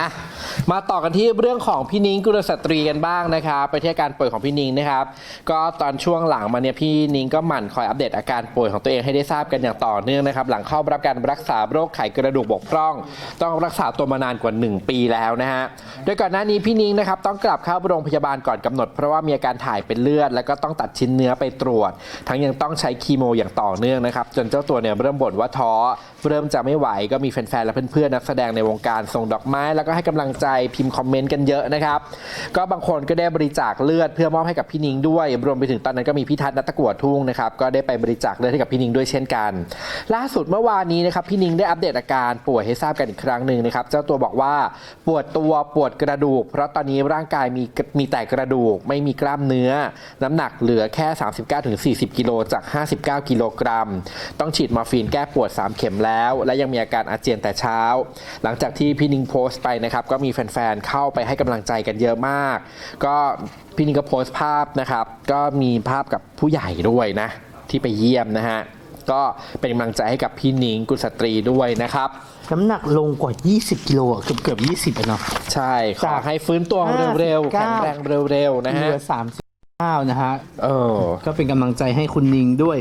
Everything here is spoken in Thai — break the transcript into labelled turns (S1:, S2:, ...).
S1: อะ มาต่อกันที่เรื่องของพี่นิ้งกุลสตรีกันบ้างนะครับไปที่อาการป่วยของพี่นิ้งนะครับ ก็ตอนช่วงหลังมาเนี่ยพี่นิ้งก็หมั่นคอยอัปเดตอาการป่วยของตัวเองให้ได้ทราบกันอย่างต่อเนื่องนะครับ หลังเข้ารับการรักษาโรคไขกระดูกบกพร่อง ต้องรักษาตัวมานานกว่า 1 ปีแล้วนะฮะโดยก่อนหน้านี้พี่นิ้งนะครับต้องกลับเข้าโรงพยาบาลก่อนกำหนด เพราะว่ามีอาการถ่ายเป็นเลือด แล้วก็ต้องตัดชิ้นเนื้อไปตรวจ ทั้งยังต้องใช้คีโมอย่างต่อเนื่องนะครับจนเจ้าตัวเนี่ยเริ่มบ่นว่าท้อเริ่มจะไม่ไหวก็มีแฟนๆและเพื่อนๆนักแสดงในวงการส่งดอกไม้แล้วก็ให้กำลังใจพิมพ์คอมเมนต์กันเยอะนะครับ ก็บางคนก็ได้บริจาคเลือดเพื่อมอบให้กับพี่นิงด้วย รวมไปถึงตอนนั้นก็มีพี่ทัศน์นัตตะกัวทุ่งนะครับก็ได้ไปบริจาคเลือดให้กับพี่นิงด้วยเช่นกัน ล่าสุดเมื่อวานนี้นะครับพี่นิงได้อัปเดตอาการป่วยให้ทราบกันอีกครั้งหนึ่งนะครับเจ้าตัวบอกว่าปวดตัวปวดกระดูก เพราะตอนนี้ร่างกายมีมีแต่กระดูก ไม่มีกล้ามเนื้อ น้ำหนักเหลือแค่ 39-40 กิโลจาก 59 กิโลกรัม ต้องฉีดมอร์ฟีนแก้ปวด 3 เข็มแล้ว และยังมีอาการอาเจียนแต่เช้า หลังจากที่พี่นิงโพสต์ไปนะครับก็มีแฟนๆ เข้าไปให้กำลังใจกันเยอะมาก ก็พี่นิงก็โพสต์ภาพนะครับ ก็มีภาพกับผู้ใหญ่ด้วยนะ ที่ไปเยี่ยมนะฮะ ก็เป็นกำลังใจให้กับพี่นิงกุลสตรีด้วยนะครับ
S2: น้ำหนักลงกว่า 20 กิโลอะเกือบเกือบ20อะเนาะ
S1: ใช่ขอ
S2: จาก
S1: ให้ฟื้นตัวเร็วๆ
S2: 59
S1: แข็งแรงเร็วๆ นะ
S2: เห
S1: ฮะ
S2: ลือ39นะฮะ
S1: เออ
S2: ก็เป็นกำลังใจให้คุณนิงด้วย